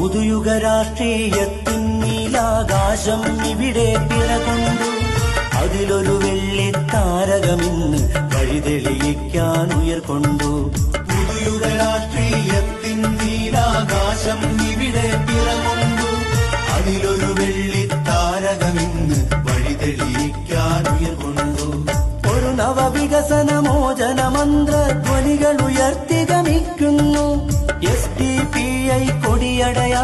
പുതുയുഗ രാഷ്ട്രീയത്തിൻ നീലാകാശം ഇവിടെ പിറകൊണ്ടു അതിലൊരു വെള്ളി താരകമിന്ന് വഴിതെളിയിക്കാൻ ഉയർക്കൊണ്ടു പുതുയുഗ രാഷ്ട്രീയത്തിൻ നീലാകാശം ഇവിടെ പിറകൊണ്ടു അതിലൊരു വെള്ളി താരകമിന്ന് വഴിതെളിയിക്കാൻ ഉയർക്കൊണ്ടു ഒരു നവവികസന മോചന മന്ത്രധ്വനികൾ ഉയർത്തി ഗമിക്കുന്നു എസ് ഡി പി ഐ முறியடையா